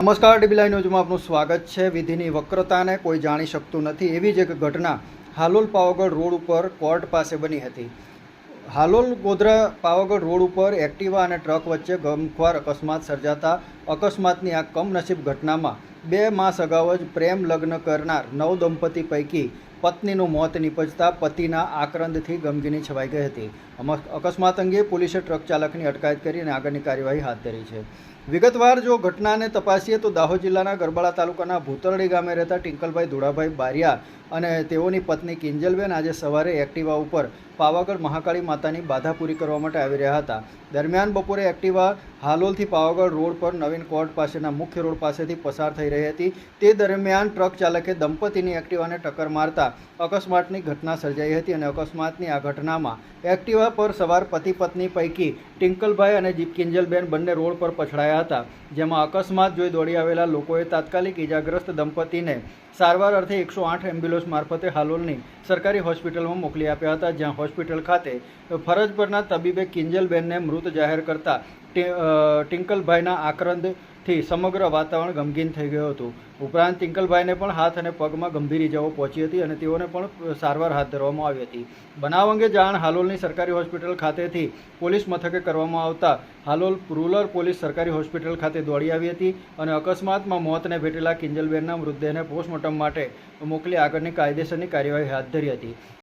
નમસ્કાર ડીબીલાઈ ન્યૂઝમાં આપનું સ્વાગત છે. વિધિની વક્રતાને કોઈ જાણી શકતું નથી એવી જ એક ઘટના હાલોલ પાવાગઢ રોડ ઉપર કોર્ટ પાસે બની હતી. હાલોલ ગોધરા પાવાગઢ રોડ ઉપર એક્ટિવા અને ટ્રક વચ્ચે ગમખ્વાર અકસ્માત સર્જાતા અકસ્માતની આ કમનસીબ ઘટનામાં બે માસ અગાઉ જ પ્રેમ લગ્ન કરનાર નવ દંપતી પૈકી પત્નીનું મોત નીપજતા પતિના આક્રંદથી ગમગીની છવાઈ ગઈ હતી. અકસ્માત અંગે પોલીસે ટ્રક ચાલકની અટકાયત કરી અને આગળની કાર્યવાહી હાથ ધરી છે. વિગતવાર જો ઘટનાને તપાસીએ તો દાહોદ જિલ્લાના ગરબાડા તાલુકાના ભૂતરડી ગામે રહેતા ટિંકલભાઈ ધોળાભાઈ બારિયા અને તેઓની પત્ની કિંજલબેન આજે સવારે એક્ટિવા ઉપર પાવાગઢ મહાકાળી માતાની બાધા પૂરી કરવા માટે આવી રહ્યા હતા. દરમિયાન બપોરે એક્ટિવા હાલોલથી પાવાગઢ રોડ પર નવીન કોર્ટ પાસેના મુખ્ય રોડ પાસેથી પસાર થઈ રહી હતી. તે દરમિયાન ટ્રક ચાલકે દંપતીની એક્ટિવાને ટક્કર મારતા અકસ્માતની ઘટના સર્જાઈ હતી અને અકસ્માતની આ ઘટનામાં એક્ટિવા પર સવાર પતિ પત્ની પૈકી ટિંકલભાઈ અને કિંજલબેન બંને રોડ પર પછડાયા હતા જેમાં અકસ્માત જોઈ દોડી આવેલા લોકોએ તાત્કાલિક ઇજાગ્રસ્ત દંપતીને સારવાર અર્થે એકસો આઠ એમ્બ્યુલન્સ મારફતે હાલોલની સરકારી હોસ્પિટલમાં મોકલી આપ્યા હતા જ્યાં હોસ્પિટલ ખાતે ફરજ પરના તબીબે કિંજલબેનને મૃત જાહેર કરતા ટિંકલભાઈના અ, આક્રંદથી સમગ્ર વાતાવરણ ગમગીન થઈ ગયું હતું. ઉપરાંત ટિંકલભાઈને પણ હાથ અને પગમાં ગંભીર ઇજાઓ પહોંચી હતી અને તેઓને પણ સારવાર હાથ ધરવામાં આવી હતી. બનાવ અંગે જાણ હાલોલની સરકારી હોસ્પિટલ ખાતેથી પોલીસ મથકે કરવામાં આવતા હાલોલ રૂરલ પોલીસ સરકારી હોસ્પિટલ ખાતે દોડી આવી હતી અને અકસ્માતમાં મોતને ભેટેલા કિંજલબેનના મૃતદેહને પોસ્ટમોર્ટમ માટે મોકલી આગળની કાયદેસરની કાર્યવાહી હાથ ધરી હતી.